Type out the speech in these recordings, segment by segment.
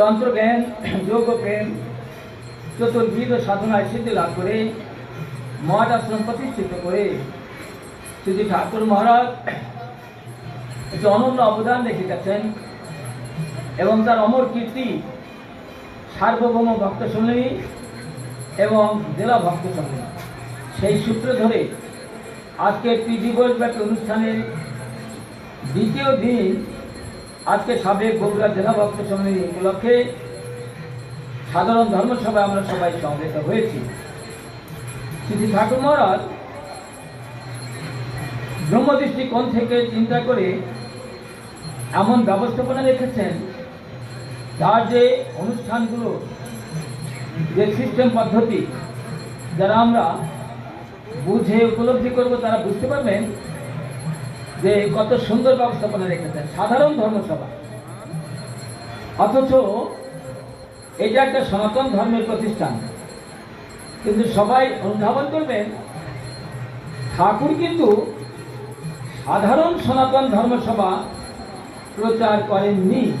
তন্ত্রজ্ঞান যোগ প্রেম চতুর্বিধ সাধনায় সিদ্ধি লাভ করে মঠ আশ্রম প্রতিষ্ঠিত করে শ্রী ঠাকুর মহারাজ একটি অনন্য অবদান রেখে গেছেন এবং তার অমর কীর্তি সার্বভৌম ভক্ত সম্মেলনী এবং জেলা ভক্ত সম্মেলনী সেই সূত্র ধরে আজকের ত্রিদিবসব্যাপী অনুষ্ঠানের দ্বিতীয় দিন আজকে সাবেক বগুড়া জেলা ভক্ত সম্মেলনী উপলক্ষে সাধারণ ধর্মসভায় আমরা সবাই সমবেত হয়েছি। শ্রী ঠাকুর মহারাজ ব্রহ্মদৃষ্টিকোণ থেকে চিন্তা করে এমন ব্যবস্থাপনা রেখেছেন তার যে অনুষ্ঠানগুলো, যে সিস্টেম পদ্ধতি, যারা আমরা বুঝে উপলব্ধি করব তারা বুঝতে পারবেন। যে কত সুন্দর ব্যবস্থাপনা রেখেছেন, সাধারণ ধর্মসভা। অথচ এটা একটা সনাতন ধর্মের প্রতিষ্ঠান। কিন্তু সবাই অনুধাবন করবেন, ঠাকুর কিন্তু সাধারণ সনাতন ধর্মসভা প্রচার করেননি।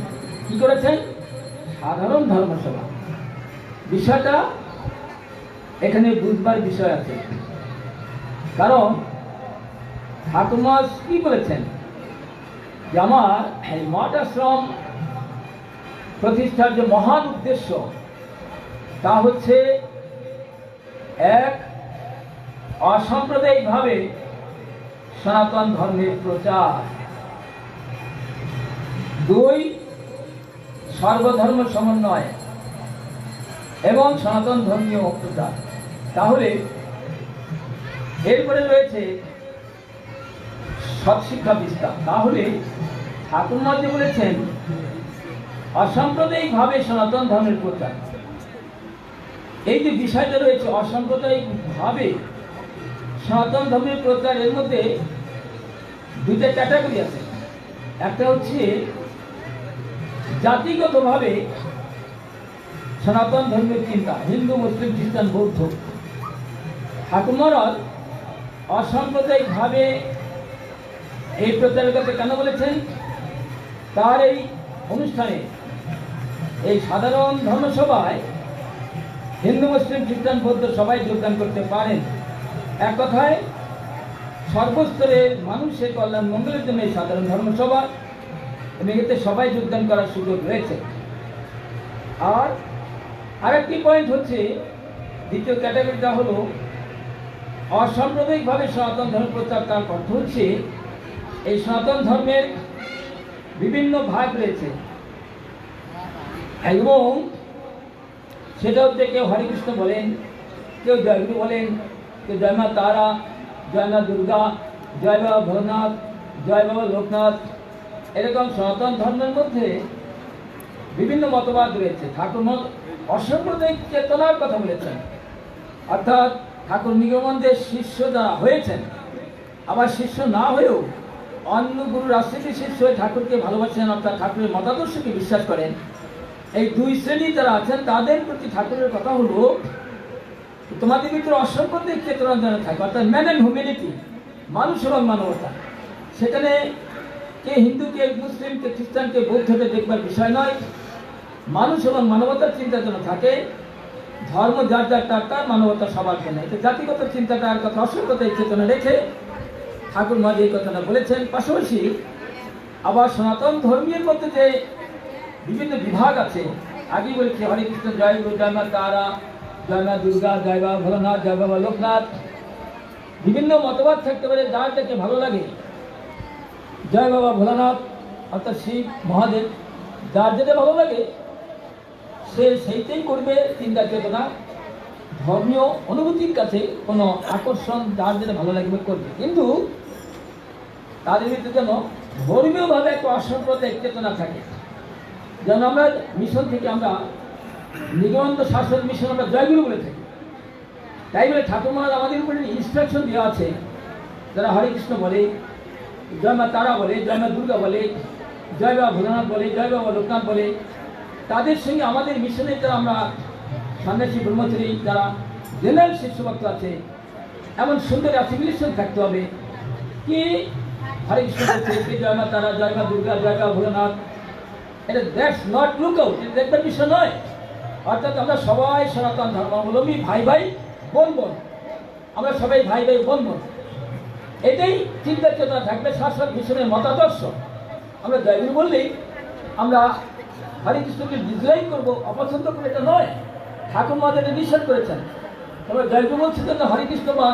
কি করেছেন? সাধারণ ধর্মসভা। বিষয়টা এখানে বুঝবার বিষয় আছে। কারণ ঠাকুরমাস কি বলেছেন? যে আমার এই মঠ আশ্রম প্রতিষ্ঠার যে মহান উদ্দেশ্য, তা হচ্ছে এক অসাম্প্রদায়িকভাবে সনাতন ধর্মের প্রচার। দুই, সর্বধর্ম সমন্বয় এবং সনাতন ধর্মীয় প্রচার। তাহলে এরপরে রয়েছে সৎশিক্ষা বিস্তার। তাহলে ঠাকুর মধ্যে বলেছেন, অসাম্প্রদায়িকভাবে সনাতন ধর্মের প্রচার। এই যে বিষয়টা রয়েছে, অসাম্প্রদায়িকভাবে সনাতন ধর্মের প্রচার এর মধ্যে দুইটা ক্যাটাগরি আছে। একটা হচ্ছে জাতিগতভাবে সনাতন ধর্মের চিন্তা, হিন্দু, মুসলিম, খ্রিস্টান, বৌদ্ধ। ঠাকুর অসাম্প্রদায়িকভাবে এই প্রচারের কেন বলেছেন? তার এই অনুষ্ঠানে এই সাধারণ ধর্মসভায় হিন্দু, মুসলিম, খ্রিস্টান, বৌদ্ধ সবাই যোগদান করতে পারেন। এক কথায়, সর্বস্তরের মানুষের কল্যাণ মঙ্গলের জন্য এই সাধারণ ধর্মসভা এবং এতে সবাই যোগদান করার সুযোগ রয়েছে। আর আরেকটি পয়েন্ট হচ্ছে, দ্বিতীয় ক্যাটাগরিটা হলো, অসাম্প্রদায়িকভাবে সনাতন ধর্ম প্রচার তার অর্থ হচ্ছে এই সনাতন ধর্মের বিভিন্ন ভাগ রয়েছে। এবং সেটা হচ্ছে কেউ হরেকৃষ্ণ বলেন, কেউ জয়গুরু বলেন, কেউ জয় মা তারা, জয় মা দুর্গা, জয় বাবা ভোলনাথ, জয় বাবা লোকনাথ, এরকম সনাতন ধর্মের মধ্যে বিভিন্ন মতবাদ রয়েছে। ঠাকুর মত অসাম্প্রদায়িক চেতনার কথা বলেছেন। অর্থাৎ ঠাকুর নিগমনদের শিষ্য যারা হয়েছেন, আবার শিষ্য না হয়েও অন্য গুরুর আশ্রিত শিষ্য হয়ে ঠাকুরকে ভালোবাসেন, অর্থাৎ ঠাকুরের মতাদর্শকে বিশ্বাস করেন। এই দুই শ্রেণি যারা আছেন, তাদের প্রতি ঠাকুরের কথা হলো, তোমাদের ভিতরে অসাম্প্রদায়িক চেতনা যেন থাকে, অর্থাৎ ম্যান অ্যান্ড হিউম্যানিটি মানুষ এবং মানবতা। সেখানে কে হিন্দু, কে মুসলিম, কে খ্রিস্টান, কে বৌদ্ধকে দেখবার বিষয় নয়। মানুষ এবং মানবতার চিন্তা যেন থাকে, ধর্ম যার যার তার তার, মানবতা সবার জন্য এটা জাতিগত চিন্তাটার কথা, অসংখ্যতা চেতনা রেখে ঠাকুর মাঝে এই কথাটা বলেছেন। পাশাপাশি আবার সনাতন ধর্মীয় মধ্যে যে বিভিন্ন বিভাগ আছে। আগেই বলেছি, হরে কৃষ্ণ, জয় গুরু, জয় মা তারা, জয় মা দুর্গা, জয় বাবা ভোলানাথ, জয় বাবা লোকনাথ। বিভিন্ন মতবাদ থাকতে পারে, যার যাকে ভালো লাগে। জয় বাবা ভোলানাথ, অর্থাৎ শিব মহাদেব, যার যেটা ভালো লাগে, সে সেইটাই করবে চিন্তা চেতনা। ধর্মীয় অনুভূতির কাছে কোনো আকর্ষণ, যার যেটা ভালো লাগবে করবে। কিন্তু তাদের ভিতরে যেন ধর্মীয়ভাবে একটা অসাম্প্রদায়িক চেতনা থাকে। যেন আমরা মিশন থেকে আমরা নিগন্ত শাসন মিশন আমরা জয়গুরু বলে থাকি। তাই বলে ঠাকুর মহারাজ আমাদের উপরে ইনস্ট্রাকশন দেওয়া আছে। যারা হরে কৃষ্ণ বলে, জয় মা তারা বলে, জয় মা দুর্গা বলে, জয় বাবা ভোলানাথ বলে, জয় বাবা লোকনাথ বলে, তাদের সঙ্গে আমাদের মিশনে যারা আমরা সন্ন্যাসী, ব্রহ্মচারী, যারা জেনারেল শিষ্যভক্ত আছে, এমন সুন্দর অ্যাসিমিলেশন থাকতে হবে। কি আমরা সবাই সনাতন ধর্মাবলম্বী, ভাই ভাই, বোন বোন। আমরা সবাই ভাই ভাই, বোন বোন। এটাই চিন্তা চেতনা থাকবে মিশনের মতাদর্শ। আমরা জয়গুরু বললেই আমরা হরে কৃষ্ণকে করব, অপছন্দ করে এটা নয়। ঠাকুর মা এটা নিষেধ করেছেন। তবে জয়গুরু বলছে যে হরে মা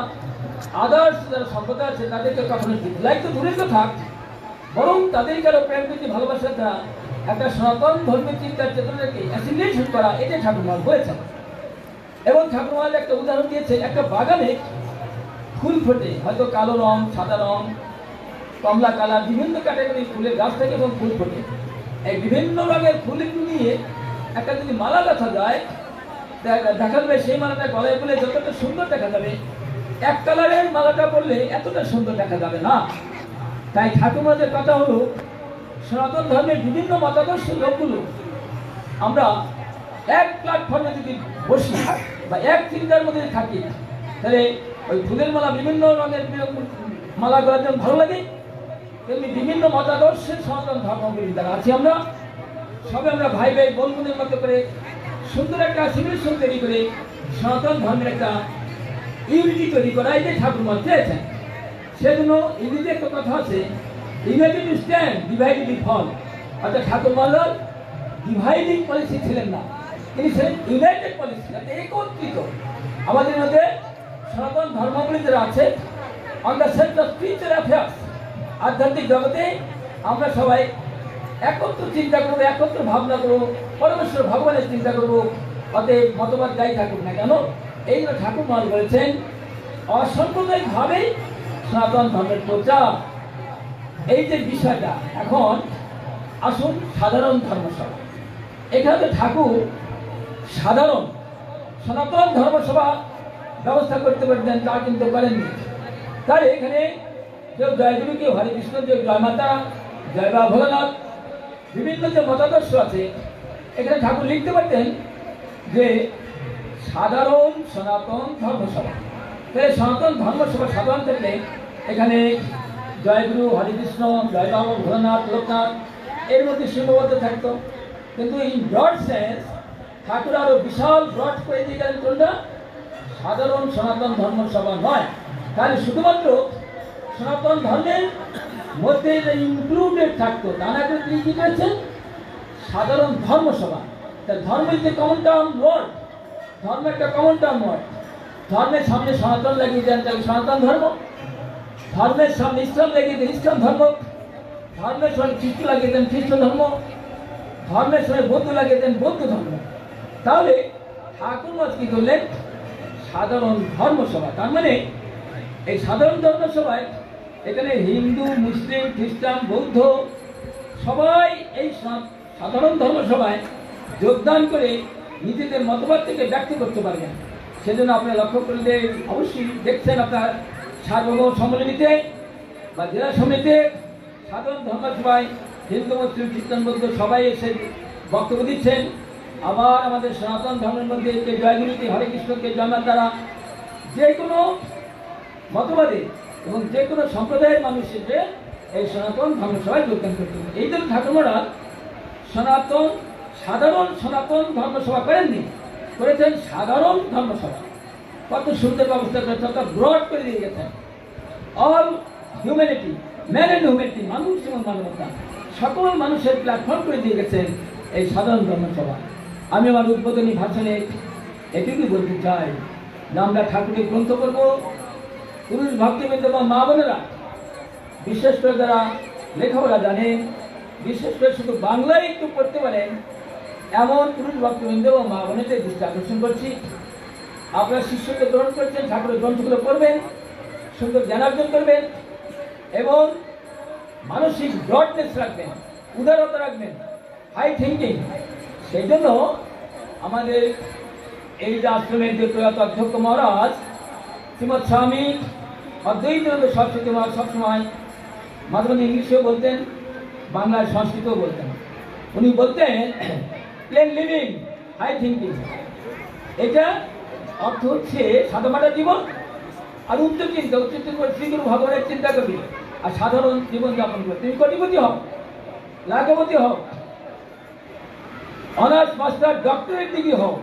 আদার্স যারা সম্প্রদায় আছে, তাদেরকে কখনো ডিসলাইক তো দূরের কথা, বরং তাদেরকে আরও প্রেম প্রীতি ভালোবাসাটা একটা সনাতন ধর্মের চিন্তার চেতনাকে অ্যাসিমিলেশন করা, এটাই ঠাকুর মা বলেছেন এবং ঠাকুর মা একটা উদাহরণ দিয়েছে, একটা বাগানে ফুল ফোটে, হয়তো কালো রং, সাদা রং, কমলা কালার, বিভিন্ন ক্যাটাগরি ফুলের গাছ থেকে এবং ফুল ফোটে। এই বিভিন্ন রঙের ফুল নিয়ে একটা যদি মালা গাঁথা যায়, দেখা যাবে সেই মালাটা গলায় বলে যতটা সুন্দর দেখা যাবে এক কালারের মালাটা পরলে এতটা সুন্দর দেখা যাবে না। তাই ঠাকুমাদের কথা হলো, সনাতন ধর্মের বিভিন্ন মতাদর্শ লোকগুলো আমরা এক প্ল্যাটফর্মে যদি বসি বা এক চিন্তার মধ্যে থাকি, তাহলে ওই ফুলের মালা, বিভিন্ন রঙের মালা করার জন্য ভালো লাগে, তেমনি বিভিন্ন মতাদর্শের সনাতন ধর্মগুলি যারা আছি আমরা, সবে আমরা ভাই ভাই, বোন বোনের মতো করে সুন্দর একটা সিভিলেশন তৈরি করে সনাতন ধর্মের একটা ইউনিটি তৈরি করা এটাই ঠাকুর মত চেয়েছেন সেজন্য ইংরেজি একটা কথা আছে ইউনাইটেড স্ট্যান্ড ডিভাইডেড ফল অর্থাৎ ঠাকুর মাল্লার ডিভাইডিং পলিসি ছিলেন না। তিনি ছিলেন ইউনাইটেড পলিসি অর্থাৎ একত্রিত। আমাদের মধ্যে সনাতন ধর্মাবলী যারা আছে on the sense of spiritual affairs, আধ্যাত্মিক জগতে আমরা সবাই একত্র চিন্তা করব, একত্র ভাবনা করব, পরমেশ্বর ভগবানের চিন্তা করব, অতএব মতবাদ যাই থাকুক না কেন এই জন্য ঠাকুর মহান বলেছেন অসাম্প্রদায়িকভাবেই সনাতন ধর্মের প্রচার। এই যে বিষয়টা, এখন আসুন সাধারণ ধর্মসভা। এখানে ঠাকুর সাধারণ সনাতন ধর্মসভা ব্যবস্থা করতে পারতেন, তা কিন্তু করেননি। তাই এখানে কেউ জয়গুরু কেউ হরে কৃষ্ণ যে জয় মাতা, জয় বাবা ভোলানাথ, বিভিন্ন যে মতাদর্শ আছে, এখানে ঠাকুর লিখতে পারতেন যে সাধারণ সনাতন ধর্মসভা তাই সনাতন ধর্মসভা সাধারণ থাকলে এখানে জয়গুরু হরিকৃষ্ণ জয় বাবা ভোলানাথ, লোকনাথ, এর মধ্যে সীমাবদ্ধ থাকতো। কিন্তু ইন ব্রড সেন্স ঠাকুর আরও বিশাল ব্রড করে দিয়ে গেলেন কোনটা? সাধারণ সনাতন ধর্ম সভা নয়। তাহলে শুধুমাত্র সনাতন ধর্মের মধ্যে ইনক্লুডেড থাকতো করে তিনি কি করেছেন? সাধারণ ধর্মসভা তা ধর্ম ইজ কমন টার্ম ওয়ার্ড ধর্ম একটা কমন টার্ম ধর্মের সামনে সনাতন লাগিয়ে দেন, তাহলে সনাতন ধর্ম? ধর্মের সামনে ইসলাম লাগিয়ে দেন, ইসলাম ধর্ম? ধর্মের সঙ্গে খ্রিস্ট লাগিয়ে দেন, খ্রিস্ট ধর্ম? ধর্মের সঙ্গে বৌদ্ধ লাগিয়ে দেন, বৌদ্ধ ধর্ম? তাহলে ঠাকুর মত কি করলেন? সাধারণ ধর্মসভা তার মানে এই সাধারণ ধর্মসভায় এখানে হিন্দু, মুসলিম, খ্রিস্টান, বৌদ্ধ সবাই এই সাধারণ ধর্মসভায় যোগদান করে নিজেদের মতবাদ থেকে ব্যক্ত করতে পারবেন সেজন্য আপনারা লক্ষ্য করলে অবশ্যই দেখছেন আপনার সার্বভৌম সম্মেলনীতে বা জেলা সমিতিতে সাধারণ ধর্মসভায় হিন্দু মুসলিম খ্রিস্টান বৌদ্ধ সবাই এসে বক্তব্য দিচ্ছেন। আবার আমাদের সনাতন ধর্মের মধ্যে কে জয়গুরুকে হরে কৃষ্ণকে জয়মার দ্বারা যে কোনো মতবাদে এবং যে কোনো সম্প্রদায়ের মানুষ এসে এই সনাতন ধর্মসভায় যোগদান করতে হবে এই জন্য ঠাকুরমারা সনাতন সাধারণ সনাতন ধর্মসভা করেননি, করেছেন সাধারণ ধর্মসভা। কত সুন্দর ব্যবস্থা করেছে ব্রড করে দিয়ে গেছেন। All humanity man and humanity মানুষ এবং মানবতা, সকল মানুষের প্ল্যাটফর্ম করে দিয়ে গেছেন এই সাধারণ ধর্মসভা। আমি আমার উদ্বোধনী ভাষণে এটুকু বলতে চাই, যে আমরা ঠাকুরের গ্রন্থ করব। পুরুষ ভক্তবৃন্দ বা মা বোনেরা, বিশেষ করে যারা লেখাপড়া জানেন, বিশেষ করে শুধু বাংলায় একটু পড়তে পারেন এমন পুরুষ ভক্তবৃন্দ এবং মা বোনেদের দৃষ্টি আকর্ষণ করছি। আপনারা শিষ্যকে গ্রহণ করছেন, ঠাকুরের গ্রন্থগুলো পড়বেন, সুন্দর জ্ঞানার্জন করবেন এবং মানসিক ব্রডনেস রাখবেন, উদারতা রাখবেন হাই থিঙ্কিং সেই জন্য আমাদের এই যে আশ্রমের যে প্রয়াত অধ্যক্ষ মহারাজ, শ্রীমৎ স্বামী অদ্বৈতানন্দ সরস্বতী মহারাজ সবসময় মাঝে ইংলিশেও বলতেন, বাংলায় সংস্কৃতও বলতেন। উনি বলতেন প্লেন লিভিং হাই থিঙ্কিং এটা অর্থ হচ্ছে সাদামাটা জীবন আর উচ্চ চিন্তা উচ্চ চিন্তা শ্রীগুরু ভগবানের চিন্তা করবি। আর সাধারণ জীবনযাপন করবে। তুমি কোটিপতি হও লাখপতি হও অনার্স মাস্টার ডক্টরের ডিগ্রি হোক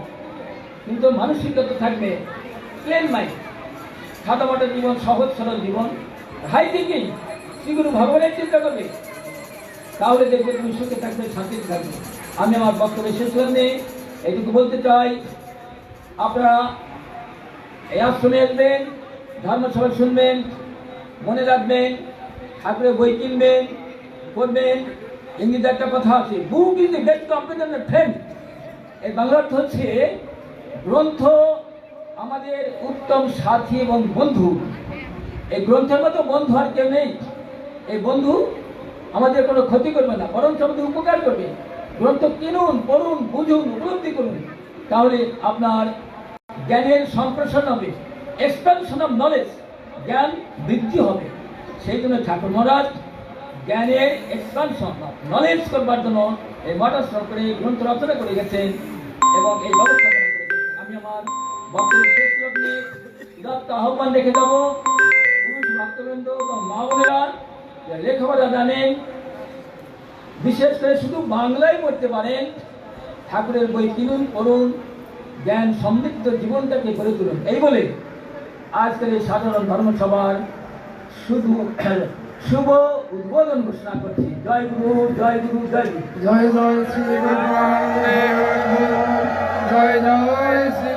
কিন্তু মানসিকতা তো থাকবে প্লেন মাইন্ড খাটামাটা জীবন, সহজ সরল জীবন হাই থিঙ্কিং শ্রীগুরু ভগবানের চিন্তা করবে। তাহলে দেখবে তুমি সুখে থাকবে, শান্তিতে থাকবে। আমি আমার বক্তব্য শেষ করলে এইটুকু বলতে চাই, আপনারা এই আশ্রমে আসবেন ধর্মসভা শুনবেন, মনে রাখবেন ঠাকুরের বই কিনবেন, পড়বেন, ইংরেজিতে একটা কথা আছে book is the best computer friend এই বাংলা অর্থ হচ্ছে, গ্রন্থ আমাদের উত্তম সাথী এবং বন্ধু। এই গ্রন্থের মতো বন্ধু আর কেউ নেই। এই বন্ধু আমাদের কোনো ক্ষতি করবে না, বরঞ্চ আমাদের উপকার করবে। গ্রন্থ কিনুন, পড়ুন, বুঝুন, উপলব্ধি করুন। তাহলে আপনার জ্ঞানের সম্প্রসারণ হবে এক্সপেনশন অফ নলেজ জ্ঞান বৃদ্ধি হবে। সেই জন্য ঠাকুর মহারাজ, জ্ঞানের এক্সপানশন নলেজ করবার জন্য এই মঠাশ্রম করে গ্রন্থ রচনা করে গেছেন এবং এই ব্যবস্থা করে আমি আমার বক্তব্য শেষ লগ্নে দত্ত আহ্বান রেখে যাব। পুরুষ ভক্তবৃন্দ এবং মা বোনেরা লেখাপড়া জানেন বিশেষ করে শুধু বাংলায় পড়তে পারেন, ঠাকুরের বই কিনুন, পড়ুন, জ্ঞান সমৃদ্ধ জীবনটাকে গড়ে তুলুন। এই বলে আজকের এই সাধারণ ধর্মসভার শুধু শুভ উদ্বোধন ঘোষণা করছি। জয় গুরু জয় গুরু জয় গুরু। জয় জয় শ্রী জয় জয় শ্রী